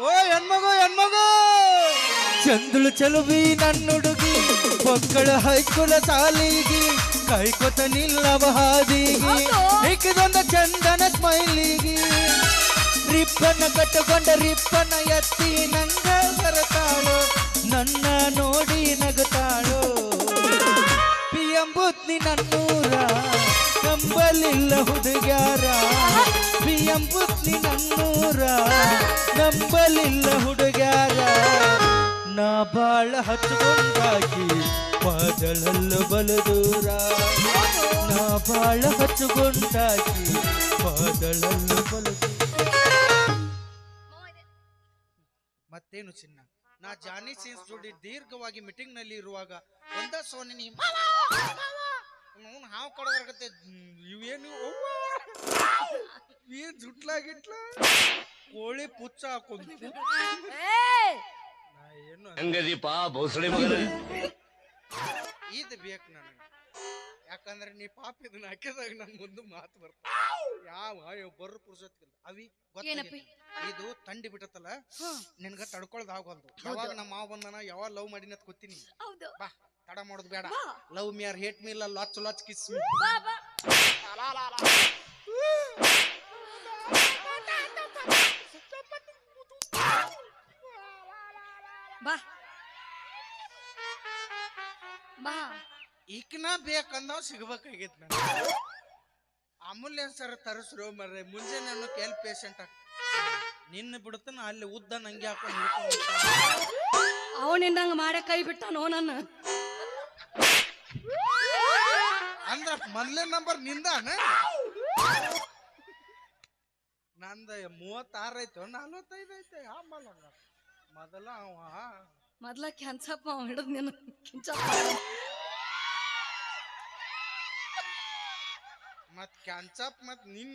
ಓ ಹೆಣ್ಮಗು ಹೆಣ್ಮಗು! ಚಂದಳು ಚಲುವಿ ನನ್ನುಡುಗಿ ಮಕ್ಕಳ ಹೈಕುಲ ಸಾಲಿಗಿ ಕೈಕೊತ ನಿಲ್ಲವ ಹಾದಿಗಿ ಹಿಕ್ಕಿದೊಂದ ಹಿಕ್ಕಿದೊಂದು ಚಂದನ ಸ್ಮೈಲಿಗಿ. ರಿಪ್ಪನ ಕಟ್ಟುಕೊಂಡ ರಿಪ್ಪನ ಎತ್ತಿ ನಂಗ ಬರತಾಳು ನನ್ನ ನೋಡಿ ನಗುತ್ತಾಳು ಪಿಯಂಬುತ್ನಿ ನನ್ನೂರ ನಂಬಲಿಲ್ಲ ಹುಡುಗ್ಯಾರ. ಪಿಯಂಬುತ್ನಿ ನನ್ನೂರ. ನಂಬಲಿಲ್ಲ ಹುಡುಗ್ಯಾರ. ನಾ ಬಾಳ ಹಚ್ಕೊಂಡಾಕಿ ಪಾದಳಲ್ಲು ಬಲದೂರ. ನಾ ಬಾಳ ಹಚ್ಕೊಂಡಾಕಿ ಪಾದಳಲ್ಲು ಮತ್ತೇನು ಚಿನ್ನ? ನಾ ಜಾನಿ ಸಿನ್ಸ್ ಜೋಡಿ ದೀರ್ಘವಾಗಿ ಮೀಟಿಂಗ್ನಲ್ಲಿ ಇರುವಾಗ ಒಂದ ಸೋನಿ ನೀ ಅವನು ಹಾವು ಕಡದರ್ಗತ್ತೆ. ಇವೇನು! ಏನ್ ಜುಟ್ಲಾಗಿಟ್ಲ? ಕೋಳಿ ಪುಚ್ಚ ಹಾಕೊಂಡು ಏನು ಹೆಂಗದೀಪ ಭೋಸಳೆ ಮಗನ ಇದು ಬೇಕು ನನಗೆ. ಯಾಕಂದ್ರೆ ನೀ ಪಾಪ ಇದನ್ನ ಹಾಕಿದಾಗ ನನ್ ಮುಂದೆ ಮಾತು ಬರ್ತಾವ ಯಾವ ಬರ್ರು ಪುರುಷತ್ಕಿಲ್ಲ ಅವಿ ಏನಪ್ಪಿ? ಗೊತ್ತಾಗೈತಿ ಇದು ತಂಡಿ ಬಿಟ್ಟತಲ್ಲ ಹ್ಮ್. ನಿನ್ಗ ತಡ್ಕೊಳ್ದ ಆಗೋಲ್ದು. ಯಾವಾಗ ನಮ್ಮ ಮಾವ ಬಂದನ ಯಾವಾಗ ಲವ್ ಮಾಡಿನ ಅಂತ ಗೊತ್ತೀನಿ. ಹೌದು. ಬಾ. ತಡ ಮಾಡೋದು ಬೇಡ. Love me or hate me ಇಲ್ಲ ಲಾಚ್ ಲಾಚ್ ಕಿಸ್ ಮೀ ಬಾ ಬಾ. ಈಕಿನ ಬೇಕಂದವ್ ಸಿಗ್ಬೇಕಾಗೈತಿ ನಾನು ಅಮೂಲ್ಯ ಸರ್ ತರಸ್ರು ಮರ್ರೆ ಮುಂಜಾನೆ ಅನ್ನೋಕೆ ಎಲ್ಲಿ ಪೇಷಂಟ್ ನಿನ್ನ ಬಿಡ್ತಾನ ಅಲ್ಲಿ ಉದ್ದ ನಂಗೆ ಹಾಕೊಂಡು. ಅವನಿಂದಂಗ ಮಾಡೇ ಕೈ ಬಿಟ್ಟಾನೋ ನನ್ನ ಅಂದ್ರ ಮೊದ್ಲೇ ನಂಬರ್ ನಿಂದಾನ ನಂದ ಮೂವತ್ತಾರು ಐತೆ ನಲ್ವತ್ತೈದು ಐತೆ ಆಮೇಲೆ ಮೊದಲ ಅವ ಮೊದ್ಲ ಕೆನ್ಸಪ್ಪ ಅವ ಹಿಡಿದ್ ನೀನು ಕಿಂಚಪ್ಪ ಮತ್ ಕ್ಯಾನ್ಸಪ್ ಮತ್ ನಿನ್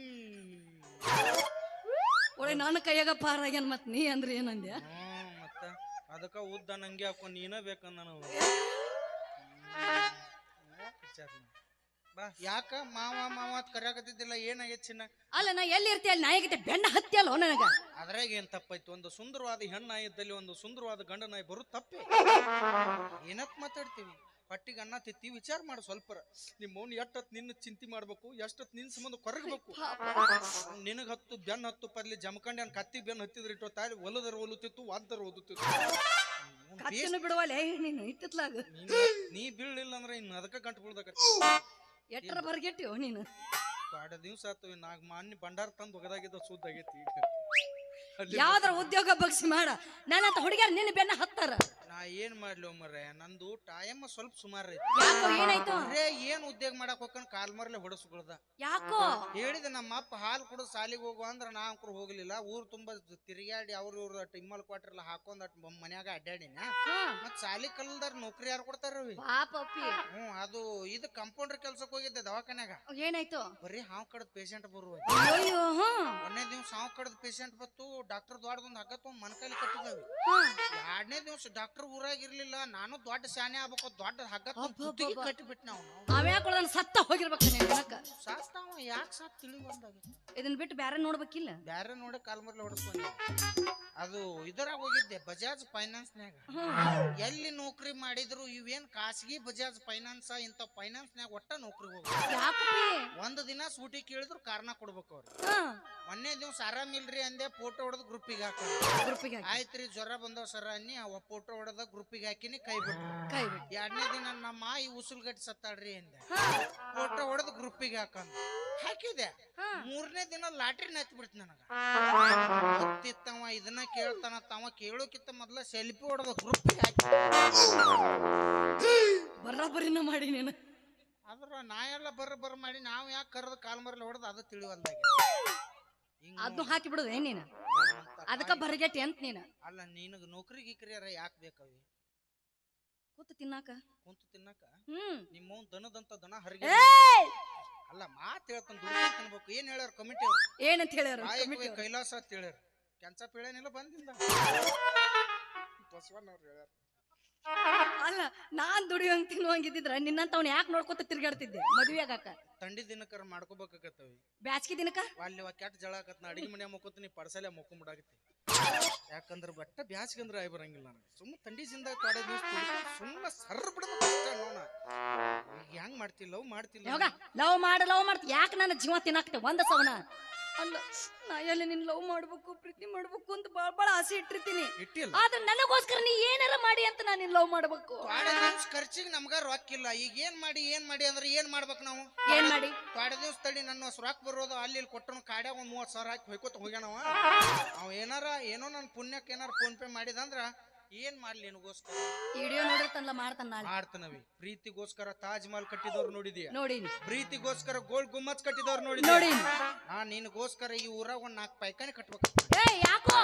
ಒಳ್ಳೆ ನನ್ನ ಕೈಯಾಗ ಪಾರಾಗ್ಯಾನ ಮತ್ ನೀ ಅಂದ್ರೆ ಏನಂದ್ಯ ಹ್ಮ್ ಮತ್ತ ಅದಕ್ಕ ಉದ್ದ ನಂಗೆ ಹಾಕೊಂಡ್ ನೀನ ಬೇಕಂದ ನಾವು ಬಾ ಯಾಕ ಮಾವ ಮಾವ ಅಂತ ಕರ್ಯಾಕತ್ತಿದ್ದಿಲ್ಲ ಏನಾಗೈತಿ ಚಿನ್ನ? ಅಲ್ಲ ನಾ ಎಲ್ಲಿ ಇರ್ತಿ ಅಲ್ಲಿ ನಾಯಿಗಿತ್ತೆ ಬೆಣ್ಣ ಹತ್ತಿ ಅಲ್ಲ ನನಗ? ಅದ್ರಾಗ ಏನ್ ತಪ್ಪಾಯ್ತು? ಒಂದು ಸುಂದರವಾದ ಹೆಣ್ಣಾಯಿ ಇದ್ದಲ್ಲಿ ಒಂದು ಸುಂದರವಾದ ಗಂಡ ನಾಯಿ ಬರು ತಪ್ಪೆ? ಏನತ್ ಮಾತಾಡ್ತೀವಿ? ಹೊಟ್ಟಿಗೆ ಅನ್ನ ತಿತ್ತಿ ವಿಚಾರ ಮಾಡು ಸ್ವಲ್ಪ ನಿಮ್ಮ ಮೌನ್ ಎಷ್ಟತ್ ನಿನ್ನ ಚಿಂತೆ ಮಾಡ್ಬೇಕು ಎಷ್ಟತ್ ನಿನ್ನ ಸಂಬಂಧ ಕೊರಗಬೇಕು? ನಿನಗ ಹತ್ತು ಬೆನ್ ಹತ್ತು ಪರ್ಲಿ ಜಮಕಂಡಿ ಅನ್ ಕತ್ತಿ ಬೆನ್ ಹತ್ತಿದ್ರೆ ಇಟ್ಟು ತಾಯಿ ಒಲದರ ಒಲುತ್ತಿತ್ತು ವಾದರ ಓದುತ್ತಿತ್ತು. ಅವ್ನ್ ನೀನು ಇತ್ತಿತ್ಲಾಗ ನೀ ಬೀಳಿಲ್ಲ ಅಂದ್ರೆ ಇನ್ನು ಅದಕ್ಕೆ ಗಂಟು ಬೀಳ್ದಕ್ಕ ಎಟ್ಟರ ಬರ್ಗೆಟ್ಟಿ ನೀನು? ಬಾಡ ದಿವಸ ಆತು ನಾಗ ಮಾನ್ಯ ಭಂಡಾರ ತಂದು ಒಗದಾಗಿದ್ದ ಸುದ್ದ ಆಗೈತಿ ಈಗ ಯಾವ್ದಾರ ಉದ್ಯೋಗ ಬಗ್ಸಿ ಮಾಡ. ನನ್ನಂತ ಹುಡುಗ್ಯಾರ ನಿನ್ನ ಬೆನ್ನ ಹತ್ತಾರ. ಏನ್ ಮಾಡ್ಲಿ ಒಮ್ಮರೆ ನಂದು ಟೈಮ್ ಸ್ವಲ್ಪ ಸುಮಾರು ಐತಿ. ಯಾಕೋ ಏನಾಯ್ತು? ಬರೇ ಏನ್ ಉದ್ಯೋಗ ಮಾಡಕ್ ಹೋಗ್ಕನ್ ಕಾಲ್ ಮರ್ಲೆ ಹೊಡಸ್ಕೊಳ್ದ. ಯಾಕೋ? ಹೇಳಿದ ನಮ್ಮ ಅಪ್ಪ ಹಾಲು ಕುಡಿದು ಸಾಲಿಗೆ ಹೋಗುವ ಅಂದ್ರ ನಾ ಅಂಕರು ಹೋಗ್ಲಿಲ್ಲ. ಊರ್ ತುಂಬಾ ತಿರುಗಾಡಿ ಅವ್ರ ಇವ್ರ ಟಿಮ್ಮಲ್ ಕ್ವಾರ್ಟರ್ ಎಲ್ಲ ಹಾಕೊಂಡ್ ಅಟ್ ಮನ್ಯಾಗ ಅಡ್ಡಾಡಿನ. ಮತ್ ಸಾಲಿ ಕಲ್ದಾರ ನೌಕರಿ ಯಾರು ಕೊಡ್ತಾರ ಹ್ಮ್ ಅದು ಇದು ಕಂಪೌಂಡರ್ ಕೆಲ್ಸಕ್ ಹೋಗಿದ್ದೆ ದವಾಖಾನ್ಯಾಗ. ಏನಾಯ್ತು? ಬರೀ ಹಾವು ಕಡದ್ ಪೇಷಂಟ್ ಬರುವ ಅಯ್ಯೋ ಹ್ಮ್ ಒಂದನೇ ದಿವ್ಸ ಹಾವು ಕಡದ್ ಪೇಷಂಟ್ ಬತ್ತು ಡಾಕ್ಟರ್ ದ್ವಾರದೊಂದು ಹಗ್ಗ ತಗೊಂಡ್ ಮನ್ಕೈಲಿ ಕಟ್ಟಿದಾವೆ. ಎರಡನೇ ದಿವ್ಸ ಡಾಕ್ಟರ್ ಊರಾಗ ಇರ್ಲಿಲ್ಲ ನಾನು ದೊಡ್ಡ ಶಾನೆ ಆಗ್ಬೇಕು ದೊಡ್ಡ ಹಗ್ಗ ಅಬ್ಬಬ್ಬಬ್ಬ. ಕಟ್ಟಿ ಅವನು. ಅವ್ಯಾಕೊಳದನ್ನ ಸತ್ತ ಹೋಗಿರ್ಬೇಕು ನೀನ್ ಅವ ಯಾಕೆ ಸಾತ್ ತಿಳಿ ಬಂದಾಗ? ಇದನ್ನ ಬಿಟ್ಟು ಬ್ಯಾರೆ ನೋಡ್ಬೇಕಿಲ್ಲ? ಬ್ಯಾರೆ ನೋಡಿ ಕಾಲ್ಮರ್ಲಿ ಹೊಡಸ್ಕೊಂಡೆ ಅದು ಇದರಾಗ ಹೋಗಿದ್ದೆ ಬಜಾಜ್ ಫೈನಾನ್ಸ್ನ್ಯಾಗ ಎಲ್ಲಿ ನೌಕರಿ ಮಾಡಿದ್ರು ಇವೇನ್ ಖಾಸಗಿ ಬಜಾಜ್ ಫೈನಾನ್ಸ್ ಇಂಥ ಫೈನಾನ್ಸ್ನ್ಯಾಗ ಒಟ್ಟ ನೌಕರಿ ಹೋಗಿ ಒಂದು ದಿನ ಸೂಟಿ ಕೇಳಿದ್ರು ಕಾರಣ ಕೊಡ್ಬೇಕು ಅವ್ರು. ಮೊನ್ನೆ ದಿವ್ಸ ಆರಾಮಿಲ್ರಿ ಅಂದೆ ಫೋಟೋ ಹೊಡೆದು ಗ್ರೂಪಿಗೆ ಹಾಕೋ ಗ್ರೂಪಿಗೆ ಆಯ್ತ್ರಿ ಜ್ವರ ಬಂದವ ಸರ್ ಅನ್ನಿ ಅವ ಫೋಟೋ ಹೊಡೆದ ಗ್ರೂಪಿಗೆ ಹಾಕಿನಿ ಕೈ ಬಿಟ್ಟು. ಕೈ ಬಿಟ್ಟು. ಎರಡನೇ ದಿನ ನಮ್ಮ ಈ ಉಸುಲ್ಗಟ್ಟಿ ಸತ್ತಾಳ್ರಿ ಅಂದೆ. ಫೋಟೋ ಹೊಡೆದು ಗ್ರೂಪಿಗೆ ಹಾಕಂದ. ಹಾಕಿದೆ. ಹಾ. ಮೂರನೇ ದಿನ ಲಾಟ್ರಿ ನತ್ ಬಿಡ್ತು ನನಗ. ಗೊತ್ತಿತ್ತವ ಇದನ್ನ ಕೇಳ್ತಾನ ತಾವ ಕೇಳೋಕಿತ್ತ ಮೊದ್ಲ ಸೆಲ್ಫಿ ಹೊಡೆದ ಗ್ರೂಪಿಗೆ ಹಾಕಿ. ಬರಬರಿನ ಮಾಡಿ ನೀನು. ಆದ್ರ ನಾ ಎಲ್ಲ ಬರ್ರ ಬರ್ರ ಮಾಡಿ ನಾವ್ ಯಾಕೆ ಕರೆದು ಕಾಲ್ ಮರಲಿ ಹೊಡೆದು ಅದು ತಿಳಿವಲ್ದಾಗ. ಅದು ಹಾಕಿ ಬಿಡುದು ಏನೇನು ನೀನು? ಅದಕ್ಕ ಬರಗೆಟ್ಟಿ ಅಂತ ನೀನು. ಅಲ್ಲ ನಿನಗ ನೌಕರಿ ಗಿಕ್ರಿಯಾರ ಯಾಕೆ ಬೇಕವಿ ಕೂತು ತಿನ್ನಾಕ. ಕುಂತು ತಿನ್ನಕ? ಹ್ಮ್. ನಿಮ್ಮ ದನದಂತ ದನ ಹರಿಗೆ ಏಯ್! ಅಲ್ಲ ಮಾತ್ ಹೇಳ್ತಾನ ತಿನ್ಬೇಕು. ಏನ್ ಹೇಳ್ಯಾರ ಕಮಿಟಿ ಏನಂತ ಹೇಳ್ಯಾರ? ಕೈಲಾಸ ಅಂತ ಹೇಳ್ಯಾರ. ಕೆಂಚ ಪೀಳೇನಿಲ್ಲ ಬಂದಿಂದ. ಬಸವಣ್ಣವ್ರು ಹೇಳ್ಯಾರ. ಅಲ್ಲ ನಾನ್ ದುಡಿಯೋಂಗ್ ತಿನ್ನುವಂಗಿದ್ರ ನಿನ್ನಂತವ್ನ ಯಾಕೆ ನೋಡ್ಕೊತ ತಿರ್ಗಾಡ್ತಿದ್ದೆ? ಮದ್ವೆ ಆಗಾಕ. ತಂಡಿ ದಿನಕರ ಮಾಡ್ಕೋಬೇಕಾಗತ್ತವಿ ಬ್ಯಾಸ್ಗಿ ದಿನಕ್ಕ ಅಲ್ಲಿ ಕೆಟ್ಟ ಜಳ ಆಕತ್ ನಾ ಅಡಿಗೆ ಮನೆ ಮುಕ್ಕೋತೀನಿ ಪರ್ಸಲೆ ಮುಕ್ಕೊಂಬಿಡಾಗತ್ತಿ ಯಾಕಂದ್ರ ಬಟ್ಟ ಬ್ಯಾಸ್ಗಂದ್ರ ಆಯ್ ಬರಂಗಿಲ್ಲ ನನಗೆ. ಸುಮ್ಮ ತಂಡಿಸಿಂದ ಜಿಂದ ದಿವಸ ಸುಮ್ಮ ಸರ್ರ ಬಿಡೋದು ಅಷ್ಟ ನೋಣ ಈಗ ಹೆಂಗ್ ಮಾಡ್ತಿ? ಲವ್ ಮಾಡ್ತಿಲ್ಲ ಯಾವಾಗ ಲವ್ ಮಾಡ ಲವ್ ಮಾಡ್ತಿ. ಯಾಕೆ ನನ್ನ ಜೀವ ತಿನ್ನಾಕ್ತೆ ಒಂದ ಸವನ. ಅಲ್ಲ ನಾ ಎಲ್ಲಿ ನಿನ್ ಲವ್ ಮಾಡ್ಬೇಕು ಪ್ರೀತಿ ಮಾಡ್ಬೇಕು ಅಂತ ಬಾಳ ಬಾಳ ಆಸೆ ಇಟ್ಟಿರ್ತೀನಿ. ಇಟ್ಟಿಲ್ಲ. ಆದ್ರೆ ನನಗೋಸ್ಕರ ನೀ ಏನಾರ ಮಾಡಿ ಅಂತ ನಾನು ನಿನ್ ಲವ್ ಮಾಡ್ಬೇಕು. ದಿವ್ಸ ಖರ್ಚಿಗೆ ನಮ್ಗ ರೊಕ್ಕ ಇಲ್ಲ. ಈಗ ಏನ್ ಮಾಡಿ ಏನ್ ಮಾಡಿ ಅಂದ್ರೆ ಏನ್ ಮಾಡ್ಬೇಕು ನಾವು? ಏನ್ ಮಾಡಿ? ತೊಡೆ ದಿವ್ಸ ತಡಿ ನನ್ನ ರೊಕ್ಕ ಬರೋದು ಅಲ್ಲಿ ಇಲ್ಲಿ ಕೊಟ್ಟನು ಕಾಡ್ಯಾಗ ಒಂದ್ ಮೂವತ್ ಸಾವಿರ ಹಾಕಿ ಹೋಯ್ಕೋತ ಹೋಗ್ಯಾನವ. ಅವ ಏನಾರ ಏನೋ ನನ್ನ ಪುಣ್ಯಕ್ಕೆ ಏನಾರ ಫೋನ್ ಪೇ ಮಾಡಿದಂದ್ರ ಏನ್ ಮಾಡ್ಲಿ ನಿನಗೋಸ್ಕರ? ವಿಡಿಯೋ ನೋಡಿರ್ತನಲ್ಲ ಮಾಡ್ತಾನ ನಾಳೆ. ಮಾಡ್ತಾನವಿ. ಪ್ರೀತಿಗೋಸ್ಕರ ತಾಜ್ ಮಹಲ್ ಕಟ್ಟಿದವ್ರು ನೋಡಿದ್ಯಾ? ನೋಡಿ ಪ್ರೀತಿಗೋಸ್ಕರ ಗೋಲ್ಡ್ ಗುಮ್ಮಚ್ ಕಟ್ಟಿದವ್ರು ನೋಡಿ ನೋಡಿ ನಾ ನಿನಗೋಸ್ಕರ ಈ ಊರಾಗ ಒಂದ್ ನಾಲ್ಕು ಪೈಕಾನೆ ಕಟ್ಬೇಕು ಏ ಯಾಕೋ?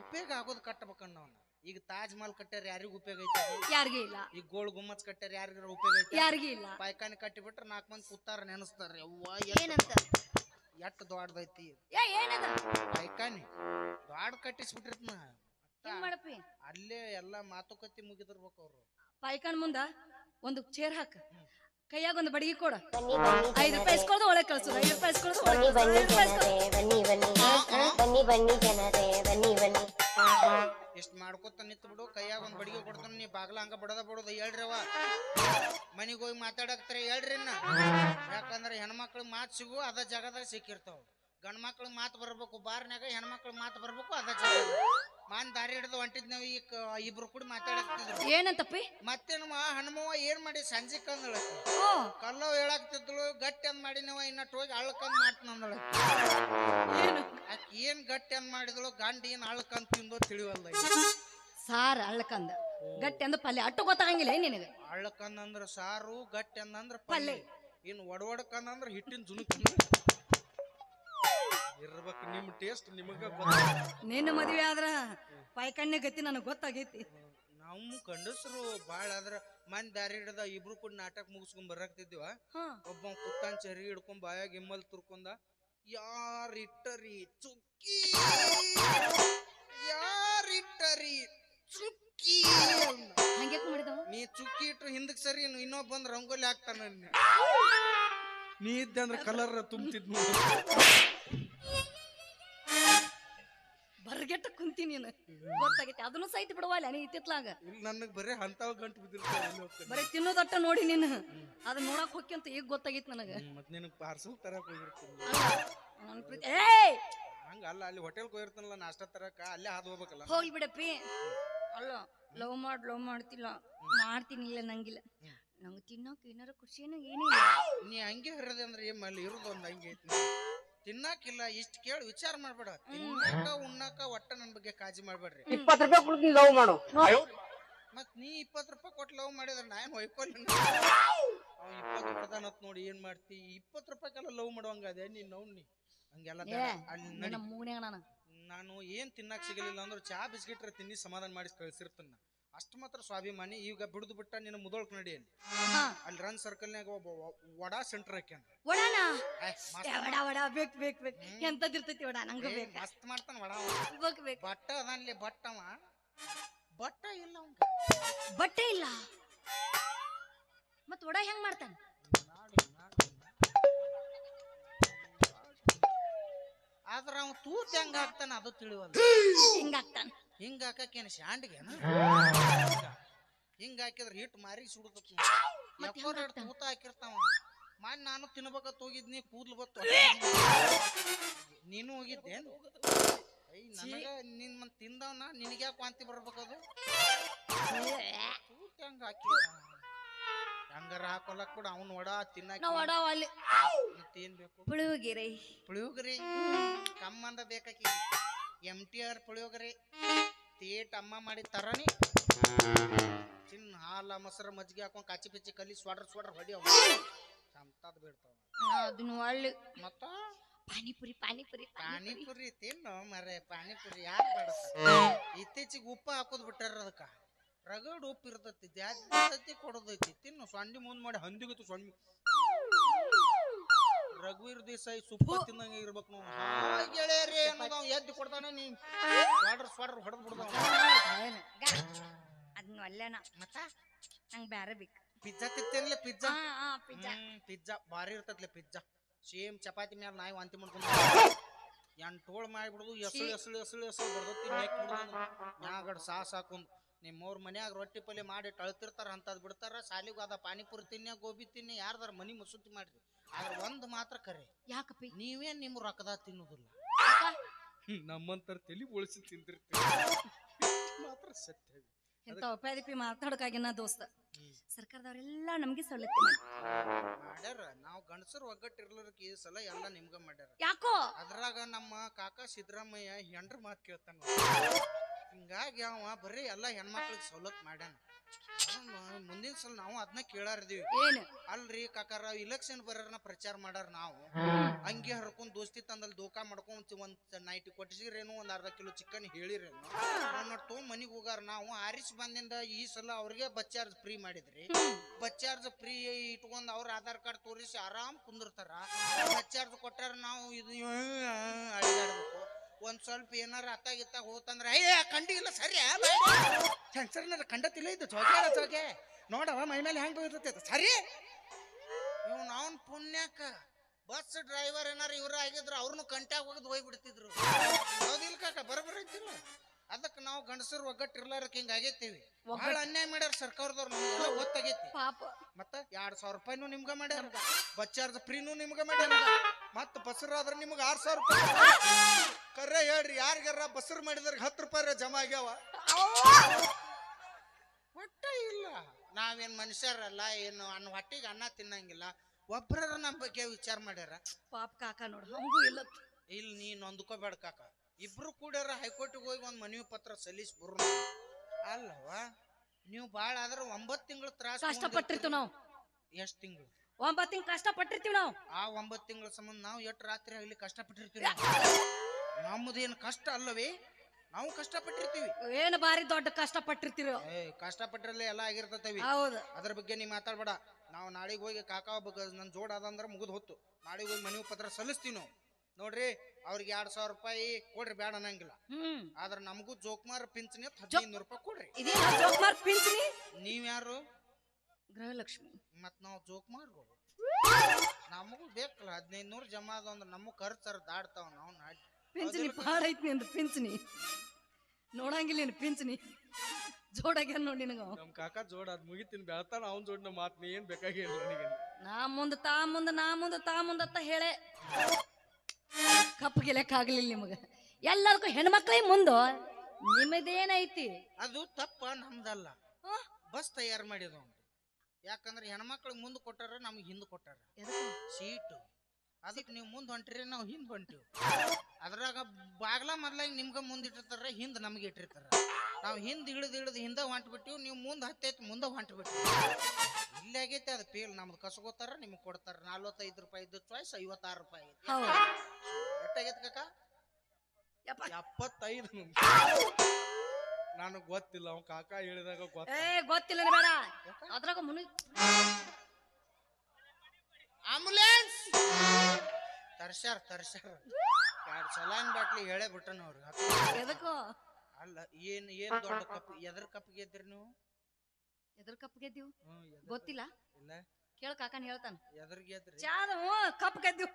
ಉಪಯೋಗ ಆಗೋದು ಕಟ್ಟಬೇಕನ್ನವನ್ನ ಈಗ ತಾಜ್ ಮಹಲ್ ಕಟ್ಟಾರ ಯಾರಿಗೂ ಉಪಯೋಗ ಐತೆ? ಯಾರಿಗೂ ಇಲ್ಲ. ಈಗ ಗೋಲ್ಡ್ ಗುಮ್ಮಚ್ ಕಟ್ಟಾರ ಯಾರಿಗಾರ ಉಪಯೋಗ ಐತೆ? ಯಾರಿಗೂ ಇಲ್ಲ. ಪೈಕಾನೆ ಕಟ್ಟಿಬಿಟ್ರೆ ನಾಲ್ಕು ಮಂದಿ ಕೂತಾರ ನೆನಸ್ತಾರ ಯವ್ವ ಏನಂತ? ಎಟ್ ದೊಡ್ಡದೈತಿ? ಏ ಏನದ? ಪೈಕಾನೆ ದೊಡ್ಡ ಕಟ್ಟಿಸ್ಬಿಟ್ಟಿರ್ತ ಹೆಂಗ್ ಮಾಡಪ್ಪಿ? ಅಲ್ಲೇ ಎಲ್ಲಾ ಮಾತುಕತೆ ಮುಗಿದಿರ್ಬೇಕು ಅವ್ರು. ಪಾಯ್ಕಣ್ ಮುಂದ ಒಂದು ಚೇರ್ ಹಾಕ. ಕೈಯಾಗ ಒಂದು ಬಡಗಿ ಕೊಡ. ಐದು ರೂಪಾಯಿ ಇಸ್ಕೊಳ್ದು ಒಳಗೆ ಕಳ್ಸೋದು ಐದು ರೂಪಾಯಿ ಇಸ್ಕೊಳ್ದು ಒಳಗೆ ಬನ್ನಿ ಬನ್ನಿ. ಜನರೇ ಬನ್ನಿ ಬನ್ನಿ ಬನ್ನಿ ಬನ್ನಿ ಜನರೇ ಬನ್ನಿ ಬನ್ನಿ. ಇಷ್ಟ್ ಮಾಡ್ಕೋತ ನಿಂತು ಬಿಡು ಕೈಯಾಗ ಒಂದ್ ಬಡಿಗೆ ಕೊಡ್ತಾನ ನೀ ಬಾಗ್ಲ ಹಂಗ ಬಡದ ಬಡೋದು ಹೇಳ್ರವ ಅವ ಮನಿಗ್ ಹೋಗಿ ಮಾತಾಡಕ್ತಾರೆ ಹೇಳ್ರಿ ಇನ್ನ. ಯಾಕಂದ್ರ ಹೆಣ್ಮಕ್ಳು ಮಾತು ಸಿಗು ಅದ ಜಾಗದಾಗ ಸಿಕ್ಕಿರ್ತಾವ. ಗಂಡ್ ಮಕ್ಳು ಮಾತು ಬರ್ಬೇಕು ಬಾರ್ನ್ಯಾಗ ಹೆಣ್ಮಕ್ಳು ಮಾತು ಬರ್ಬೇಕು ಅದ ಜಾಗ ಮಾನ್ ದಾರಿ ಹಿಡಿದು ಹೊಂಟಿದ್ ನಾವು ಈ ಕ- ಇಬ್ರು ಕೂಡ ಮಾತಾಡಕ್ತಿದ್ರು ಏನಂತಪ್ಪಿ? ಮತ್ತೇನಮ್ಮ ಹನುಮವ್ವ ಏನ್ ಮಾಡಿ ಸಂಜೆ ಕಂದಳ ಕಲ್ಲವ್ ಹೇಳಾಕ್ತಿದ್ಳು ಗಟ್ಟಿ ಅಂದ್ ಮಾಡಿ ನಾವು ಇನ್ನಟ್ ಹೋಗಿ ಅಳ್ಕಂದ್ ಮಾಡ್ತಂದಳ ಏನು? ಆಕಿ ಏನ್ ಗಟ್ಟಿ ಅಂದ್ ಮಾಡಿದಳು ಗಂಡ ಏನ್ ಅಳ್ಕಂದ್ ತಿಂದೋ ತಿಳಿವಲ್ಲ ಸಾರ್ ಅಳ್ಳಕಂದ ಗಟ್ಟಿ ಅಂದ ಪಲ್ಯ. ಅಟ್ಟು ಗೊತ್ತಾಗಂಗಿಲ್ಲ ಏನ್ ನಿನಗೆ? ಅಳ್ಳಕಂದಂದ್ರ ಸಾರು ಗಟ್ಟಿ ಅಂದಂದ್ರ ಪಲ್ಯ. ಇನ್ ಅಂದ್ರೆ ಹಿಟ್ಟಿನ ಜುನುಕ್ ಇರ್ಬೇಕು ನಿಮ್ ಟೇಸ್ಟ್ ನಿಮಗ ಗೊತ್ತ. ನಿನ್ನ ಮದ್ವೆ ಆದ್ರ ಪೈಕಣ್ಣೆ ಗತಿ ನನಗೆ ಗೊತ್ತಾಗೈತಿ. ನಮ್ ಕಂಡಸ್ರು ಬಾಳ ಆದ್ರ ಮನ್ ದಾರಿ ಹಿಡ್ದ ಇಬ್ರು ಕೂಡ ನಾಟಕ ಮುಗಿಸ್ಕೊಂಡ್ ಬರಾಕ್ತಿದ್ವ ಹಾ. ಒಬ್ಬ ಕುತ್ತಾನ್ ಚರಿ ಹಿಡ್ಕೊಂಡ್ ಬಾಯಾಗ ಇಮ್ಮಲ್ ತುರ್ಕೊಂಡ ಯಾರಿಟ್ಟರಿ ಚುಕ್ಕಿ? ಯಾರಿಟ್ಟರಿ ಚುಕ್ಕಿ? ಅಂದ. ಹಂಗೆ ಮಾಡಿದವ? ನೀ ಚುಕ್ಕಿ ಇಟ್ರು ಹಿಂದಕ್ ಸರಿ ಇನ್ನು ಇನ್ನೊಬ್ಬ ಬಂದ್ ರಂಗೋಲಿ ಹಾಕ್ತಾನ ನೀ. ನೀ ಇದ್ದೆ ಅಂದ್ರೆ ಕಲರ್ ತುಂಬ್ತಿದ್ ನೋಡು. ಕುಂತಿ ನೀನು. ಗೊತ್ತಾಗೈತಿ. ಅದನ್ನು ಸಹಿತ ಬಿಡವಲ್ಲ ನೀ ಇತ್ತಿತ್ಲಾಗ. ನನಗೆ ಬರೀ ಅಂತಾವ್ ಗಂಟು ಹೋಗ್ತಾನೆ? ಬರೀ ತಿನ್ನೋದಟ್ಟ ನೋಡಿ ನೀನು. ಅದನ್ನ ನೋಡಕ್ ಹೋಗಿ ಅಂತ ಈಗ ಗೊತ್ತಾಗೈತಿ ನನಗೆ. ಮತ್ತೆ ನಿನಗೆ ಪಾರ್ಸಲ್ ತರಕ್ ಹೋಗಿರ್ತೀನಿ. ನನ್ ಪ್ರೀತಿ ಏಯ್ ಹಂಗ ಅಲ್ಲ ಅಲ್ಲಿ ಹೋಟೆಲ್ ಹೋಗಿರ್ತಾನಲ್ಲ ನಾಷ್ಟ ತರಕ ಅಲ್ಲೇ ಹಾದು ಹೋಗ್ಬೇಕಲ್ಲ. ಹೋಗ್ಲಿ ಬಿಡಪ್ಪಿ. ಅಲ್ಲ ಲವ್ ಮಾಡ್ ಲವ್ ಮಾಡ್ತಿಲ್ಲ. ಮಾಡ್ತೀನಿ ಇಲ್ಲ ನಂಗಿಲ್ಲ. ನಂಗೆ ತಿನ್ನೋಕೆ ಏನಾರ ಖುಷಿನ ಏನಿಲ್ಲ. ನೀ ಹಂಗೆ ಹರಿದೆ ಅಂದ್ರೆ ಏನ್ ಮಾಡಲಿ? ಇರೋದು ಒಂದು ಹಂಗೆ ಐತಿ. ತಿನ್ನಾಕಿಲ್ಲ ಇಷ್ಟ ಕೇಳಿ ವಿಚಾರ ಮಾಡ್ಬೇಡ. ತಿನ್ನಾಕ ಉಣ್ಣಾಕ ಒಟ್ಟ ನನ್ ಬಗ್ಗೆ ಕಾಳಜಿ ಮಾಡ್ಬೇಡ್ರಿ. ಇಪ್ಪತ್ತು ರೂಪಾಯಿ ಕೊಡ್ತೀನಿ ಲವ್ ಮಾಡು. ಮತ್ ನೀ ಇಪ್ಪತ್ ರೂಪಾಯಿ ಕೊಟ್ಟು ಲವ್ ಮಾಡಿದ್ರ ನಾ ಏನ್ ಹೊಯ್ಕೊಲ್ಲ ಇಪ್ಪತ್ ಇಪ್ಪತ್ತು ಕೊಡ್ತಾನತ್ ನೋಡಿ ಏನ್ ಮಾಡ್ತಿ? ಇಪ್ಪತ್ ರೂಪಾಯಿಗೆಲ್ಲ ಲವ್ ಮಾಡುವಂಗ ಅದೇ ನೀನ್ ನೋಡ್ ನೀ. ಹಂಗೆಲ್ಲ ಬೇಡ. ಅಲ್ಲಿ ನಡಿ. ಮೂನ್ಯಾಗ ನಾನು. ನಾನು ಏನ್ ತಿನ್ನಕ್ ಸಿಗಲಿಲ್ಲ ಅಂದ್ರೆ ಚಾ ಬಿಸ್ಕಿಟ್ರ ತಿನ್ನಿ ಸಮಾಧಾನ ಮಾಡಿ ಕಳ್ಸಿರ್ತನ ಅಷ್ಟು ಮಾತ್ರ ಸ್ವಾಭಿಮಾನಿ. ಈಗ ಬಿಡದು ಬಿಟ್ಟ ನಿನ್ನ ಮುದೋಳ್ಕ ನಡಿ ಅಲ್ಲಿ. ರನ್ ಅಲ್ಲಿ ರನ್ ಸರ್ಕಲ್ನಾಗ ಒಬ್ಬ ವಡಾ ಸೆಂಟರ್ ಹಾಕ್ಯಾನ. ಒಡಾನ ವಡ ವಡ ಬೇಕ್ ಬೇಕ್ ಬೇಕ್. ಎಂತದಿರ್ತೈತಿ ವಡ? ನಂಗ ಬೇಕ? ಮಸ್ತ್ ಮಾಡ್ತಾನ ವಡ ಬೇಕ್ ಬೇಕ್. ಬಟ್ಟ ಅದಾನ್ಲಿ ಬಟ್ಟವ ಬಟ್ಟ ಇಲ್ಲ ಅವ್ನ ಬಟ್ಟೆ ಇಲ್ಲ? ಮತ್ ವಡ ಹೆಂಗ್ ಮಾಡ್ತಾನೆ? ಆದ್ರ ಅವ ತೂತ್ ಹೆಂಗ ಹಾಕ್ತಾನ ಅದು ತಿಳಿವಲ್ಲ ಹೆಂಗ ಆಗ್ತಾನ ಹಿಂಗ ಹಾಕಕ್ಕೇನು ಶಾಂಡ್ಗೆ? ಹಿಂಗ ಹಾಕಿದ್ರೆ ಹಿಟ್ ಮಾರಿ ಸುಡುತ್ತ ಎರಡು? ತೂತ ಹಾಕಿರ್ತಾವ. ಮಾನ್ ನಾನು ತಿನ್ಬೇಕತ್ ಹೋಗಿದ್ನಿ ಕೂದ್ಲು ಬತ್ತು ನೀನು ಹೋಗಿದ್ದೆ ಐ ನನಗ ನಿನ್ ಮನ್ ತಿಂದವನ ನಿನಗೆ ಯಾಕೆ ವಾಂತಿ ಬರ್ಬೇಕದು? ತೂತ ಹೆಂಗ ಹಾಕಿ ಹಂಗಾರ ಹಾಕೊಲ್ಲಕ್ ಕೂಡ ಅವ್ನ ಒಡ ತಿನ್ನಕ್. ಮತ್ತೇನ್ ಬೇಕು? ಪುಳಿಯೋಗಿರಿ. ಪುಳಿಯೋಗರೆ? ಕಮ್ಮಂದ ಬೇಕಾಕಿ. ಎಂ ಟಿ ಆರ್ ಪುಳಿಯೋಗರೆ. ತೇಟ್ ಅಮ್ಮ ಮಾಡಿ ತರನಿ. ಚಿನ್ನ ಹಾಲ ಮೊಸರು ಮಜ್ಜಿಗೆ ಹಾಕೊಂಡ್ ಕಾಚಿ ಪಿಚ್ಚಿ ಕಲಿ ಸ್ವಾಡ್ರ ಸ್ವಾಡ್ರ ಹೊಡಿ ಅವ. ಬೀಳ್ತಾವ ಅದನ್ನ ಒಳ್ಳೆ ಮತ್ತ? ಪಾನಿಪುರಿ ಪಾನಿಪುರಿ ಪಾನಿಪುರಿ. ಪಾನಿಪುರಿ ತಿನ್ನು ಮರೆ ಪಾನಿಪುರಿ ಯಾರು ಬೇಡ ಇತ್ತೀಚಿಗೆ ಉಪ್ಪು ಹಾಕೋದ್ ಬಿಟ್ಟಾರ ಅದಕ್ಕ. ರಗಡ್ ಉಪ್ಪು ಇರ್ತೈತಿ ಜಾಸ್ತಿ ಕೊಡೋದೈತಿ. ತಿನ್ನು ಸೊಂಡಿ ಮುಂದ್ ಮಾಡಿ ಹಂದಿಗತ್ತು ಸೊಂಡಿ. ರಘುವೀರ್ ದೇಸಾಯಿ ಸುಪ್ಪ ತಿನ್ನಂಗ ಇರ್ಬೇಕು ನಾವು ಹಾಯ್ ಗೆಳೆಯರೇ ಅನ್ನೋದು ಅವ್ನ್ ಎದ್ದು ಕೊಡ್ತಾನೆ ನೀ ಸ್ವಾಡ್ರ ಸ್ವಾಡ್ರ ಹೊಡೆದು ಬಿಡ್ತಾವ ಅದನ್ನ ಒಳ್ಳೆನ ಮತ್ತ? ನಂಗೆ ಬೇರೆ ಬೇಕು. ಪಿಜ್ಜಾ ತಿತ್ತೇನ್ಲೆ ಪಿಜ್ಜಾ? ಹಾ ಹಾ ಪಿಜ್ಜಾ. ಪಿಜ್ಜಾ. ಭಾರಿ ಇರ್ತತ್ಲೆ ಪಿಜ್ಜಾ. ಸೇಮ್ ಚಪಾತಿ ಮೇಲೆ ನಾಯಿ ವಾಂತಿ ಮಾಡ್ಕೊಂಡು ಎಂಟೋಳು ಮಾಡಿಬಿಡುದು ಎಸಳು ಎಸಳು ಎಸಳು ಎಸಳು ಬರ್ತೈತಿ ನೆಕ್ ಬಿಡುದು ಮ್ಯಾಗಡ್ ಸಾಸ್ ಹಾಕೊಂಡ್ ನಿಮ್ಮವ್ರ ಮನ್ಯಾಗ ರೊಟ್ಟಿ ಪಲ್ಯ ಮಾಡಿ ಟಳ್ತಿರ್ತಾರ ಅಂತದ್ ಬಿಡ್ತಾರ. ಸಾಲಿಗೆ ಅದ ಪಾನಿಪುರಿ ತಿನ್ನಿ ಗೋಬಿ ತಿನ್ನಿ ಯಾರ್ದಾರ ಮನಿ ಮಸೂತಿ ಮಾಡ್ರಿ. ಆದ್ರೆ ಒಂದ್ ಮಾತ್ರ ಕರೆ. ಯಾಕಪ್ಪಿ? ನೀವೇ ನಿಮ್ ರೊಕ್ಕದ ತಿನ್ನುದಿಲ್ಲ? ನಮ್ಮಂತರ ತಲಿ ಬೋಳಿಸಿ ತಿಂದಿರ್ತೀವಿ. ಮಾತ್ರ ಸತ್ಯ ಎಂತ ಉಪಾಯದಕ್ಕೆ ಮಾತಾಡೋಕಾಗಿನ ದೋಸ್ತ. ಸರ್ಕಾರದವರೆಲ್ಲ ನಮ್ಗೆ ಮಾಡಿ. ಮಾಡ್ಯಾರ. ನಾವು ಗಂಡಸರು ಒಗ್ಗಟ್ಟಿರ್ಲಕ್ಕೆ ಈ ಸಲ ಎಲ್ಲ ನಿಮ್ಗ ಮಾಡ್ಯಾರ. ಯಾಕೋ? ಅದ್ರಾಗ ನಮ್ಮ ಕಾಕಾ ಸಿದ್ದರಾಮಯ್ಯ ಹೆಂಡ್ರ ಮಾತು ಕೇಳ್ತಾನ ಹಿಂಗಾಗಿ ಅವ ಬರೀ ಎಲ್ಲ ಹೆಣ್ಮಕ್ಳಿಗೆ ಸವಲತ್ತು ಮಾಡ್ಯಾನ. ಮುಂದಿನ ಸಲ ನಾವು ಅದನ್ನ ಕೇಳಾರ್ದೀವಿ. ಏನು? ಅಲ್ರಿ ಕಾಕಾರ ಇಲೆಕ್ಷನ್ ಬರೋರ್ನ ಪ್ರಚಾರ ಮಾಡಾರ ನಾವು. ಹಂಗೆ ಹರ್ಕೊಂಡ್ ದೋಸ್ತಿ ತಂದಲ್ಲಿ ದೋಖಾ ಮಾಡ್ಕೊಂಡ್ ಒಂದ್ ನೈಟಿ ಕೊಟ್ಟಿಸಿರೇನು ಒಂದ್ ಅರ್ಧ ಕಿಲೋ ಚಿಕನ್ ಹೇಳಿರೇನು ಅವ್ನ ತೊಗೊಂಡ್ ಮನಿಗ್ ಹೋಗಾರ ನಾವು. ಆರಿಸ್ ಬಂದಿಂದ ಈ ಸಲ ಅವ್ರಿಗೆ ಬಸ್ ಚಾರ್ಜ್ ಫ್ರೀ ಮಾಡಿದ್ರಿ. ಬಚ್ಚಾರ್ಜ್ ಫ್ರೀ ಇಟ್ಕೊಂಡ್ ಅವ್ರ ಆಧಾರ್ ಕಾರ್ಡ್ ತೋರಿಸಿ ಆರಾಮ್ ಕುಂದಿರ್ತಾರ. ಬಚ್ಚಾರ್ಜ್ ಕೊಟ್ಟಾರ ನಾವು ಇದು ಅಳಿದಾಡ್ಬೇಕು ಒಂದ್ ಸ್ವಲ್ಪ ಏನಾರ ಅತ್ತಾಗಿತ್ತ ಹೋತಂದ್ರ ಅಯ್ಯ ಕಂಡಿಲ್ಲ ಸರಿ ಕಂಡತಿಲ್ಲ ಇದು ಚೌಕೆ ಚೌಕೆ ನೋಡವ ಮೈ ಮೇಲೆ ಹೆಂಗ್ ಬೀಳ್ತೈತೆ ಸರಿ. ಇವ್ ನಾವನ್ ಪುಣ್ಯಕ್ಕ ಬಸ್ ಡ್ರೈವರ್ ಏನಾರ ಇವ್ರ ಆಗಿದ್ರು ಅವ್ರನ್ನು ಕಂಟ್ಯಾಗ ಹೋಗದ್ ಹೋಗ್ಬಿಡ್ತಿದ್ರು. ಹೌದಿಲ್ಲ ಕಾಕ ಬರಬರ ಐತಿಲ್ಲ ಅದಕ್ಕೆ ನಾವು ಗಂಡಸರು ಒಗ್ಗಟ್ಟಿರ್ಲಾರಕ್ಕೆ ಹಿಂಗ ಆಗೈತಿವಿ. ಬಹಳ ಅನ್ಯಾಯ ಮಾಡ್ಯಾರ ಸರ್ಕಾರದವ್ರು ನಮ್ಗೆಲ್ಲ ಗೊತ್ತಾಗೈತಿ. ಪಾಪ. ಮತ್ತ ಎರಡ್ ಸಾವಿರ ರೂಪಾಯಿನೂ ನಿಮ್ಗ ಮಾಡ್ಯಾರ. ಬಚ್ಚಾರ್ದ ಫ್ರೀನು ಫ್ರೀನೂ ನಿಮ್ಗ ಮಾಡ್ಯಾರ. ಮತ್ತ ಬಸ್ರಾದ್ರ ನಿಮ್ಗ ಆರ್ ಸಾವಿರ ರೂಪಾಯಿ. ಹೇಳ್ರಿ ಯಾರಿಗಾರ ಬಸರ್ ಮಾಡಿದ್ರ ಹತ್ತು ರೂಪಾಯಿ ಜಮಾ ಆಗ್ಯಾವ? ಒಟ್ಟ ಇಲ್ಲ. ನಾವೇನ್ ಮನುಷ್ಯರಲ್ಲ ಏನು ಅನ್ನ ಹೊಟ್ಟಿಗೆ ಅನ್ನ ತಿನ್ನಂಗಿಲ್ಲ. ಒಬ್ಬರ ನಮ್ಮ ಬಗ್ಗೆ ವಿಚಾರ ಮಾಡ್ಯಾರ. ಪಾಪ ಕಾಕ ನೋಡು ಹಂಗೂ ಇಲ್ಲ. ಇಲ್ಲಿ ನೀ ನೊಂದ್ಕೋಬೇಡ ಕಾಕ. ಇಬ್ರು ಕೂಡ್ಯಾರ ಹೈಕೋರ್ಟಿಗೆ ಹೋಗಿ ಒಂದ್ ಮನವಿ ಪತ್ರ ಸಲ್ಲಿಸಿ ಬರು ಅಲ್ಲವಾ ನೀವು ಬಾಳ ಆದ್ರೆ ಒಂಬತ್ ತಿಂಗಳು ತ್ರಾಸ ಕಷ್ಟಪಟ್ಟಿರ್ತೀವಿ ನಾವು. ಎಷ್ಟ್ ತಿಂಗಳು? ಒಂಬತ್ತು ತಿಂಗಳು ಕಷ್ಟಪಟ್ಟಿರ್ತೀವಿ ನಾವು. ಆ ಒಂಬತ್ ತಿಂಗಳ ಸಂಬಂಧ ನಾವು ಎಷ್ಟು ರಾತ್ರಿ ಆಗಲಿ ಕಷ್ಟಪಟ್ಟಿರ್ತೀವಿ ನಮ್ಮದೇನು ಕಷ್ಟ ಅಲ್ಲವೇ? ನಾವು ಕಷ್ಟಪಟ್ಟಿರ್ತೀವಿ. ಏನು ಬಾರಿ ದೊಡ್ಡ ಕಷ್ಟ ಪಟ್ಟಿರ್ತೀವಿ ಕಷ್ಟ ಪಟ್ಟಿರಲಿ ಎಲ್ಲ ಆಗಿರ್ತತವಿ. ಹೌದು. ಅದ್ರ ಬಗ್ಗೆ ನೀ ಮಾತಾಡ್ಬೇಡ. ನಾವು ನಾಳೆಗೆ ಹೋಗಿ ಕಾಕಾ ಒಬ್ಬ ನನ್ನ ಜೋಡ ಅದಂದ್ರ ಮುಗಿದು ಹೊತ್ತು. ನಾಳೆಗೆ ಹೋಗಿ ಮನವಿ ಪತ್ರ ಸಲ್ಲಿಸ್ತೀವಿ ನಾವು. ನೋಡ್ರಿ ಅವ್ರಿಗೆ ಎರಡ್ ಸಾವಿರ ರೂಪಾಯಿ ಕೊಡ್ರಿ ಬೇಡ ಅನ್ನಂಗಿಲ್ಲ. ಹ್ಮ್. ಆದ್ರೆ ನಮಗೂ ಜೋಕ್ಮಾರ್ ಪಿಂಚಣಿ ಹದಿನೈದು ರೂಪಾಯಿ ಕೊಡ್ರಿ. ಇದೇನ ಜೋಕ್ಮಾರ್ ಪಿಂಚಣಿ? ನೀವ್ಯಾರು ಗೃಹಲಕ್ಷ್ಮಿ. ಮತ್ ನಾವು ಜೋಕ್ಮಾರ್ಗಳು. ನಮಗೂ ಬೇಕಲ್ಲ ಹದಿನೈದು ನೂರು ಜಮಾ ಅದ ಅಂದ್ರೆ ನಮಗ್ ಖರ್ಚರ ದಾಡ್ತಾವ ನಾವು ನಾಡಿ ಪಿಂಚಣಿ ಭಾಳ ಐತಿ ನಿಂದು ಪಿಂಚಣಿ. ನೋಡಂಗಿಲ್ಲ ನೀನು ಪಿಂಚಣಿ. ಜೋಡಾಗ್ಯಾನ ನೋಡಿ ನಿನಗ ಅವ. ನಮ್ ಕಾಕ ಜೋಡ ಅದ್ ಮುಗಿತೀನಿ ಬೆಳ್ತಾನ ಅವ್ನ ಜೋಡ್ ನಮ್ಮ ಮಾತ್ ನೀ ಏನ್ ಬೇಕಾಗಿಲ್ಲ ನನಗೆ. ನಾ ಮುಂದ ತಾ ಮುಂದ ನಾ ಮುಂದ ತಾ ಮುಂದ ಅಂತ ಹೇಳೆ. ಕಪ್ ಗೆಲಕ್ ಆಗ್ಲಿಲ್ಲ ನಿಮಗ. ಎಲ್ಲದಕ್ಕೂ ಹೆಣ್ಮಕ್ಳೇ ಮುಂದು. ನಿಮ್ಮದೇನೈತಿ ಅದು ತಪ್ಪ ನಮ್ದಲ್ಲ? ಬಸ್ ತಯಾರು ಮಾಡಿದ ಯಾಕಂದ್ರೆ ಹೆಣ್ಮಕ್ಳಿಗೆ ಮುಂದೆ ಕೊಟ್ಟಾರ ನಮ್ಗೆ ಹಿಂದೆ ಕೊಟ್ಟಾರ. ಸೀಟು. ಅದಕ್ಕೆ ನೀವು ಮುಂದೆ ಹೊಂಟ್ರಿ ನಾವು ಹಿಂದೆ ಹೊಂಟಿವಿ. ಅದ್ರಾಗ ಬಾಗ್ಲ ಮೊದ್ಲಾಗಿ ನಿಮ್ಗೆ ಮುಂದೆ ಇಟ್ಟಿರ್ತಾರ ಹಿಂದೆ ನಮ್ಗೆ ಇಟ್ಟಿರ್ತಾರ. ನಾವು ಹಿಂದೆ ಇಳಿದು ಇಳಿದು ಹಿಂದೆ ಹೊಂಟ್ಬಿಟ್ಟಿವಿ ನೀವು ಮುಂದೆ ಹತ್ತೈತಿ ಮುಂದೆ ಹೊಂಟ್ಬಿಟ್ಟಿವಿ. ಇಲ್ಲಾಗೈತೆ ಅದು ಪೇಲ್ ನಮ್ದು ಕಸಗೋತಾರ ನಿಮ್ಗೆ ಕೊಡ್ತಾರ. ನಲ್ವತ್ತೈದು ರೂಪಾಯಿ ಇದ್ದು ಚಾಯ್ಸ್ ಐವತ್ತಾರು ರೂಪಾಯಿ ಎಷ್ಟಾಗೈತೆ ಕಾಕ. ಎಪ್ಪತ್ತೈದು ನನಗೆ ಗೊತ್ತಿಲ್ಲ ಅವ್ ಕಾಕ ಹೇಳಿದಾಗ ಗೊತ್ತ? ಏ ಗೊತ್ತಿಲ್ಲ ಬೇಡ. ಅದ್ರಾಗ ಮುನಿ ಆಂಬುಲೆನ್ಸ್! ತರ್ಸ್ಯಾರ ತರ್ಸ್ಯಾರ. ಎರಡು ಸಲಾನ್ ಬಾಟ್ಲಿ ಹೇಳೇ ಬಿಟ್ಟನ ನೋಡ್ರಿ ಎದಕ್ಕೋ? ಅಲ್ಲ ಏನ್ ಏನ್ ದೊಡ್ಡ ಕಪ್ ಎದ್ರ ಕಪ್ ಗೆದ್ರಿ ನೀವು? ಎದ್ರ ಕಪ್ ಗೆದ್ದಿವ್? ಹ್ಮ್, ಎದ್ರ- ಗೊತ್ತಿಲ್ಲ. ಇಲ್ಲ. ಕೇಳ ಕಾಕನ್ ಹೇಳ್ತಾನ. ಎದ್ರ ಗೆದ್ರಿ? ಚಾದ ಹ್ಞೂ ಕಪ್ ಗೆದ್ದಿವ್.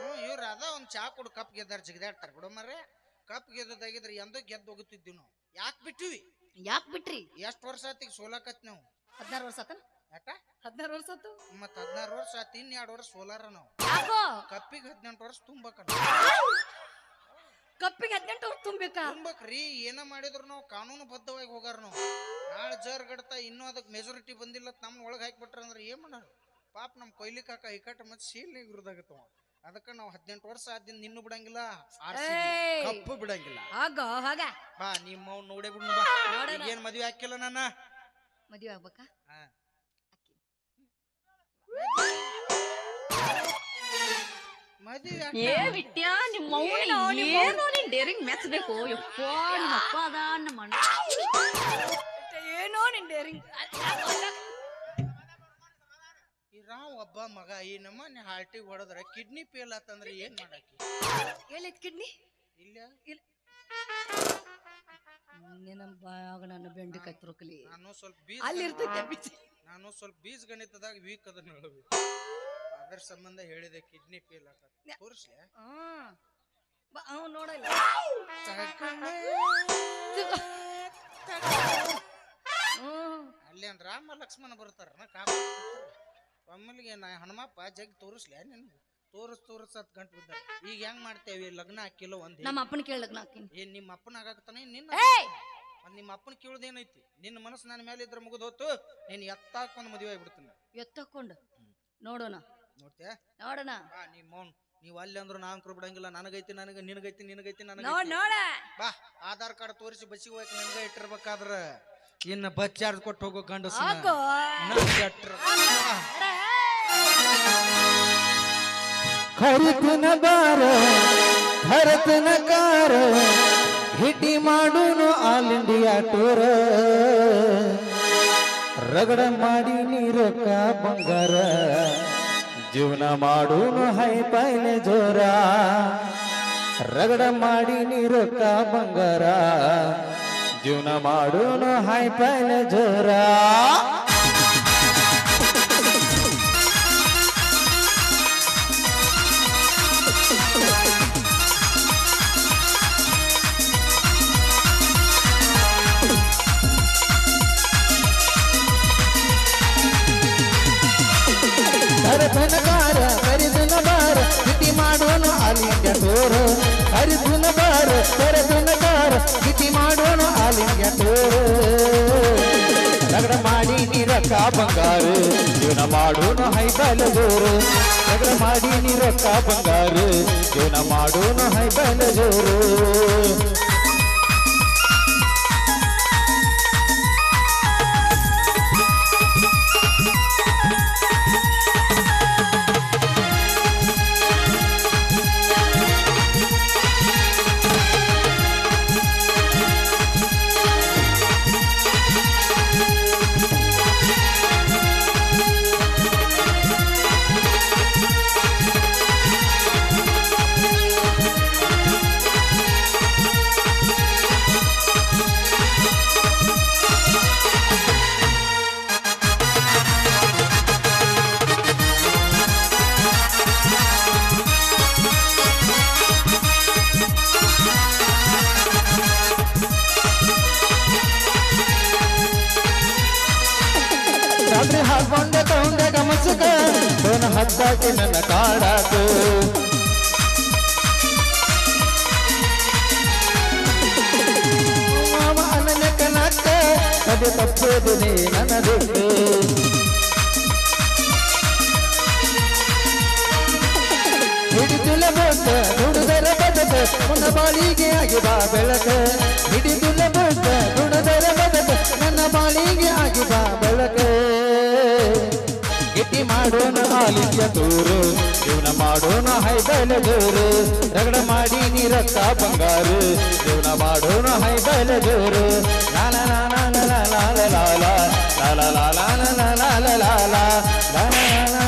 ಹ್ಮ್ ಇವ್ರ ಅದ ಒಂದ್ ಚಾ ಕೊಡು ಕಪ್ ಗೆದ್ದಾರ ಜಿಗದಾಡ್ತಾರ. ಬಿಡು ಮರ್ರೆ ಕಪ್ ಗೆದ್ದದಾಗಿದ್ರೆ ಎಂದೋ ಗೆದ್ದು ಹೋಗುತ್ತಿದ್ವಿ ನಾವು. ಯಾಕೆ ಬಿಟ್ಟಿವಿ ಯಾಕೆ ಬಿಟ್ರಿ? ಎಷ್ಟ್ ವರ್ಷ ಆತಿಗೆ ಸೋಲಾಕತ್ ನಾವು? ಹದಿನಾರು ವರ್ಷ ಆತನ? ಯಾಕ? ಹದಿನಾರು ವರ್ಷ ಆತು? ಮತ್ ಹದಿನಾರು ವರ್ಷ ಆತು ಇನ್ ಎರಡು ವರ್ಷ ಸೋಲಾರ ನಾವು ಯಾಕೋ? ಕಪ್ಪಿಗೆ ಹದಿನೆಂಟು ವರ್ಷ ತುಂಬಕ ಕಪ್ಪಿಗೆ ಹದಿನೆಂಟು ವರ್ಷ ತುಂಬೇಕಾ ತುಂಬಕ್ರಿ ಏನ ಮಾಡಿದ್ರು ನಾವು ಕಾನೂನು ಬದ್ಧವಾಗಿ ಹೋಗಾರ ನಾವು. ನಾಳೆ ಜರ್ ಗಡ್ತಾ ಇನ್ನೂ ಅದಕ್ಕೆ ಮೆಜಾರಿಟಿ ಬಂದಿಲ್ಲ ನಮ್ಮ ಒಳಗೆ ಹಾಕಿಬಿಟ್ರ ಅಂದ್ರೆ ಏನ್ ಮಾಡಾರ ಪಾಪ ನಮ್ಮ ಕೊಯ್ಲಿ ಕಾಕ ಇಕಟ್ ಮತ್ತೆ ಶೀಲ್ನಾಗ ಇರುದಾಗತ್ತವ ಅದಕ್ಕೆ ನಾವು ಹದಿನೆಂಟು ವರ್ಷ ಆದಿಂದ ನಿನ್ನೂ ಬಿಡಂಗಿಲ್ಲ RCB ಕಪ್ಪು ಬಿಡಂಗಿಲ್ಲ. ಆಗೋ ಹಾಗ. ಬಾ ನಿಮ್ಮ ನೋಡೇ ಬಿಡ್ ಬಾ. ಏನ್ ಮದ್ವೆ ಹಾಕಿಲ್ಲ ನಾನು? ಮದುವೆ ಆಗ್ಬೇಕಾ? ಏ ನಿಮ್ಮ ಮೌನ ಏನು ನೀನ್ ಡೇರಿಂಗ್ ಮೆಚ್ಚಬೇಕು ಯಪ್ಪ ನಿಮ್ಮ ಅಪ್ಪ ಅದ ನಮ್ಮ ಅಣ್ಣ. ಏನೋ ನಿನ್ ಡೇರಿಂಗ್ ಈ ರಾವ್ ಒಬ್ಬ ಮಗ ಈ ನಮ್ಮನೆ ಹಾಲ್ಟಿಗೆ ಹೊಡೆದ್ರೆ ಕಿಡ್ನಿ ಫೇಲ್ ಆತಂದ್ರೆ ಏನ್ ಮಾಡಾಕಿ ಎಲ್ಲಿತ್ ಕಿಡ್ನಿ? ಇಲ್ಲ. ಇಲ್ಲ. ನಿನ್ನ ಬಾಯಾಗ ನನ್ನ ಬೆಂಡಿ ಕತ್ತಿರೋಕಲಿ ನಾನು ಸ್ವಲ್ಪ ಬೀಜ ಅಲ್ಲಿ ಇರ್ತೈತೆ ಬೀಜ ನಾನು ಸ್ವಲ್ಪ ಬೀಜ ಗಣಿತದಾಗ ವೀಕ್ ಅದನ್ನ ಹೇಳವಿ ಅದ್ರ ಸಂಬಂಧ ಹೇಳಿದೆ ಕಿಡ್ನಿ ಫೇಲ್ ಆಗತ್ತೆ ತೋರಿಸ್ಲೆ? ಬಾ ಅವ್ ನೋಡಲ್ಲ. ಅಲ್ಲಿ ಅಂದ್ರ ರಾಮ ಲಕ್ಷ್ಮಣ ಬರ್ತಾರ ಕಾಪ ಒಮ್ಮೆಲಿಗೆ ನಾ ಹನುಮಪ್ಪ ಜಗ್ ತೋರಿಸ್ಲೆ ನಿನ್ಗೆ? ತೋರಿಸ್ ತೋರಿಸ್ ಹತ್ತು ಗಂಟೆ ಬಿದ್ದ ಈಗ ಹೆಂಗ್ ಮಾಡ್ತೇವಿ? ಲಗ್ನ ಹಾಕಿಲ್ಲ ಒಂದ್ ನಮ್ಮ ಅಪ್ಪನ ಕೇಳಕ್ ನಾಕಿನ್ ಏನ್ ನಿಮ್ಮ ಅಪ್ಪನ ಆಗಾಕತಾನೆ ನಿನ್ನ ನಿಮ್ಮ ಅಪ್ಪನ ಕೇಳುದೇನೈತಿ? ನಿನ್ನ ಮನಸ್ಸು ನನ್ನ ಮೇಲೆ ಇದ್ರ ಮುಗಿದ ಹೊತ್ತು ನೀನ್ ಎತ್ತಾಕೊಂಡ್ ಮದುವೆ ಆಗ್ಬಿಡ್ತೀನಿ. ಎತ್ತಕೊಂಡು? ನೋಡೋಣ. ನೋಡ್ತೀಯ? ನೋಡೋಣ. ಬಾ ನೀ ಮೌನ್. ನೀವು ಅಲ್ಲಿ ಅಂದ್ರು ನಾನ್ ಅಂಕರು ಬಿಡಂಗಿಲ್ಲ. ನನಗೈತಿ ನನಗೆ ನಿನಗೈತಿ ನಿನಗೈತಿ ನನಗೆ ನೋಡ ಬಾ ಆಧಾರ್ ಕಾರ್ಡ್ ತೋರಿಸಿ ಬಸ್ಸಿಗೆ ಹೋಗಕ್ಕೆ ನನಗೆ ಇಟ್ಟಿರ್ಬೇಕಾದ್ರ ಇನ್ನ ಬಸ್ ಚಾರ್ಜ್ ಕೊಟ್ಟು ಹೋಗೋ ಗಂಡಸ ಹಾಕೋ. ಹರಿತನ ಬಾರ ಭರತನ ಕಾರ, ಹಿಟಿ ಮಾಡೋನು ಆಲ್ ಇಂಡಿಯಾ ಟೂರ್. ರಗಡ ಮಾಡಿ ನೀರಕ್ಕ ಬಂಗಾರ, ಜೀವನ ಮಾಡೋನು ಹೈ ಪೈಲೆ ಜೋರ. ರಗಡ ಮಾಡಿ ನೀರಕ್ಕ ಬಂಗಾರ, ಜೀವನ ಮಾಡೋನು ಹೈ ಪೈಲೆ ಜೋರ. ತೋರ. ಅರ್ಜುನ ಬಾರ ಕರದುನ ಬಾರ ಸ್ಥಿತಿ ಮಾಡೋಣ ಆಲಿಂಗ್ಯ ತೋರ. ರಗಡ ಮಾಡಿ ನೀರಕ್ಕ ಬಂಗಾರ, ಜೀವನ ಮಾಡೋಣ ಹೈಬಲದೋರು ರಗಡ ಮಾಡಿ ನೀರಕ್ಕ ಬಂಗಾರ, ಜೀವನ ಮಾಡೋಣ ಹೈಬಲದೋರು ಬಾಳಿಗೆ ಆಗಿದ ಬೆಳಕ ಹಿಡಿದುಲ ಬಂದ ಗುಣದರ ಬದಕ ನನ್ನ ಬಾಳಿಗೆ ಆಗಿದ ಬೆಳಕ ಗಿಟ್ಟಿ ಮಾಡೋಣ ಆಲಿಂಗ್ಯ ತೂರು ಜೀವನ ಮಾಡೋಣ ಹೈಬಲ ಜೋರು ರಗಡ ಮಾಡಿ ನೀರಕ್ಕ ಬಂಗಾರು ಜೀವನ ಮಾಡೋಣ ಹೈಬಲ ಲಾಲ ಲಾಲ ಲಾಲ ಲಾಲ ಲಾಲ ಲಾಲ ಲಾಲ ಲಾಲ ಲಾಲ ಲಾಲ ಲಾಲ ಲಾಲ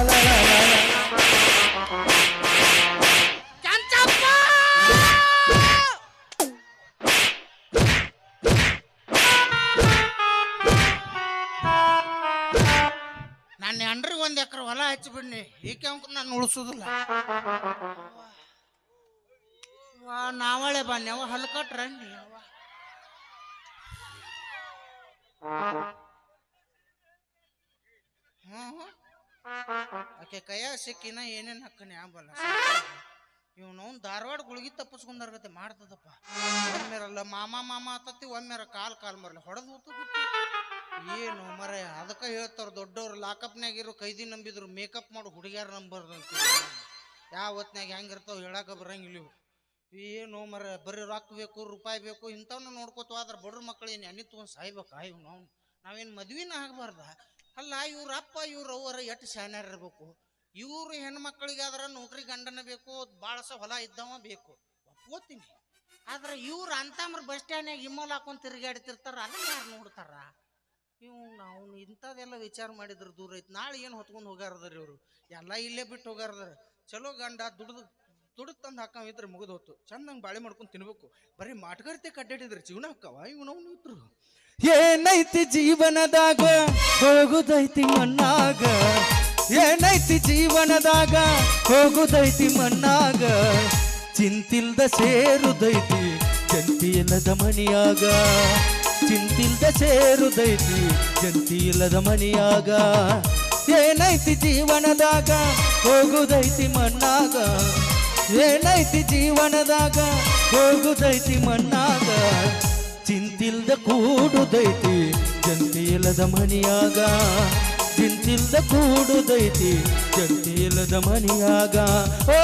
ನನ್ನ ಎಂಡ್ರಿಗೆ ಒಂದು ಎಕರೆ ಹೊಲ ಹಚ್ಚಿ ಬಿಡ್ನಿ ಈಕೆ ಅಂಕ ನಾನು ಉಳಿಸೋದಿಲ್ಲ. ನಾವಳೆ ಬನ್ನಿ. ಅವ ಹ್ಞೂ ಆಕೆ ಕೈಯಾಗ ಸಿಕ್ಕಿನ ಏನೇನ್ ಹಾಕನಿ ಆಂಬಲ್ಲ ಇವನವ್ನು ಧಾರವಾಡ ಗುಳಿಗೆ ತಪ್ಪಿಸ್ಕೊಂಡಾರ್ಗತೆ ಮಾಡ್ತದಪ್ಪ. ಒಮ್ಮೆರಲ್ಲ ಮಾಮ ಮಾಮ ಆತತಿ, ಒಮ್ಮೆರ ಕಾಲ್ ಕಾಲ್ ಮರಲ್ಲ ಹೊಡೆದು ಏನು ಮರ? ಅದಕ್ಕೆ ಹೇಳ್ತಾರ ದೊಡ್ಡವ್ರು ಲಾಕಪ್ನ್ಯಾಗ ಇರೋ ಕೈದಿ ನಂಬಿದ್ರು, ಮೇಕಪ್ ಮಾಡು, ಹುಡುಗ್ಯಾರ ನಂಬರ್ದು ಅಂತ ಯಾವ ಹೊತ್ನಾಗ ಹೆಂಗಿರ್ತಾವ ಹೇಳಾಕ ಬರಂಗಿಲ್ಲ ಇವು ಏನು ಮರ? ಬರೀ ರೊಕ್ಕ ಬೇಕು, ರೂಪಾಯಿ ಬೇಕು, ಇಂಥವ್ನ ನೋಡ್ಕೋತಾವ, ಆದ್ರೆ ಬಡ್ರ ಮಕ್ಳು ಏನು ಎಣ್ಣೆ ತೊಗೊಂಡು ಸಾಯ್ಬೇಕಾ? ಇವ್ ನಾವು ನಾವೇನು ಮದ್ವಿನ ಆಗಬಾರ್ದ? ಅಲ್ಲ, ಇವ್ರ ಅಪ್ಪ, ಇವ್ರ ಅವರ ಎಷ್ಟು ಶಾನ್ಯಾರ ಇರ್ಬೇಕು? ಇವ್ರು ಹೆಣ್ಮಕ್ಳಿಗೆ ಆದ್ರೆ ನೌಕರಿ ಗಂಡನ ಬೇಕು, ಬಾಳಸ ಹೊಲ ಇದ್ದವ ಬೇಕು. ಒಪ್ಕೋತೀನಿ. ಆದ್ರೆ ಇವ್ರು ಅಂತಮ್ರ ಬಸ್ ಸ್ಟ್ಯಾಂಡ್ನಾಗ ಇಮ್ಮಲ್ ಹಾಕೊಂಡು ತಿರುಗಾಡ್ತಿರ್ತಾರ ಅದನ್ನ ಯಾರು ನೋಡ್ತಾರ? ಇವ್ ನಾವು ಇಂಥದೆಲ್ಲ ವಿಚಾರ ಮಾಡಿದ್ರು ದೂರ ಐತಿ. ನಾಳೆ ಏನು ಹೊತ್ಕೊಂಡು ಹೋಗ್ಯಾರದಾರ ಇವರು ಎಲ್ಲ ಇಲ್ಲೇ ಬಿಟ್ಟು ಹೋಗ್ಯಾರದಾರ. ಚಲೋ ಗಂಡ ದುಡ್ದು ದುಡ್ದು ತಂದು ಹಾಕವ ಇದ್ರೆ ಮುಗಿದು ಹೋತು. ಚಂದಂಗೆ ಬಾಳೆ ಮಾಡ್ಕೊಂಡು ತಿನ್ಬೇಕು. ಬರೀ ಮಾಟಗಾರ್ತೆ ಕಡ್ಡಾಡಿದ್ರೆ ಜೀವನ ಹಾಕವ ಇವನವ್ ಇದ್ರು ಏನೈತಿ ಜೀವನದಾಗ? ಹೋಗುದೈತಿ ಮಣ್ಣಾಗ. ಏನೈತಿ ಜೀವನದಾಗ? ಹೋಗುದೈತಿ ಮಣ್ಣಾಗ. ಚಿಂತಿಲ್ದ ಸೇರುದೈತಿ ಚಂತಿಲ್ಲದ ಮಣಿಯಾಗ. ಚಿಂತಿಲ್ದ ಸೇರುದೈತಿ ಜಂತಿಲ್ಲದ ಮನೆಯಾಗ. ಏನೈತಿ ಜೀವನದಾಗ? ಹೋಗುದೈತಿ ಮಣ್ಣಾಗ. ಏನೈತಿ ಜೀವನದಾಗ? ಹೋಗುದೈತಿ ಮಣ್ಣಾಗ. ಚಿಂತಿಲ್ದ ಕೂಡುದೈತಿ ಜಂತಿಲದ ಮನಿಯಾಗ. ಚಿಂತಿಲ್ದ ಕೂಡುದೈತಿ ಜಂತಿಲದ ಮನಿಯಾಗ. ಓ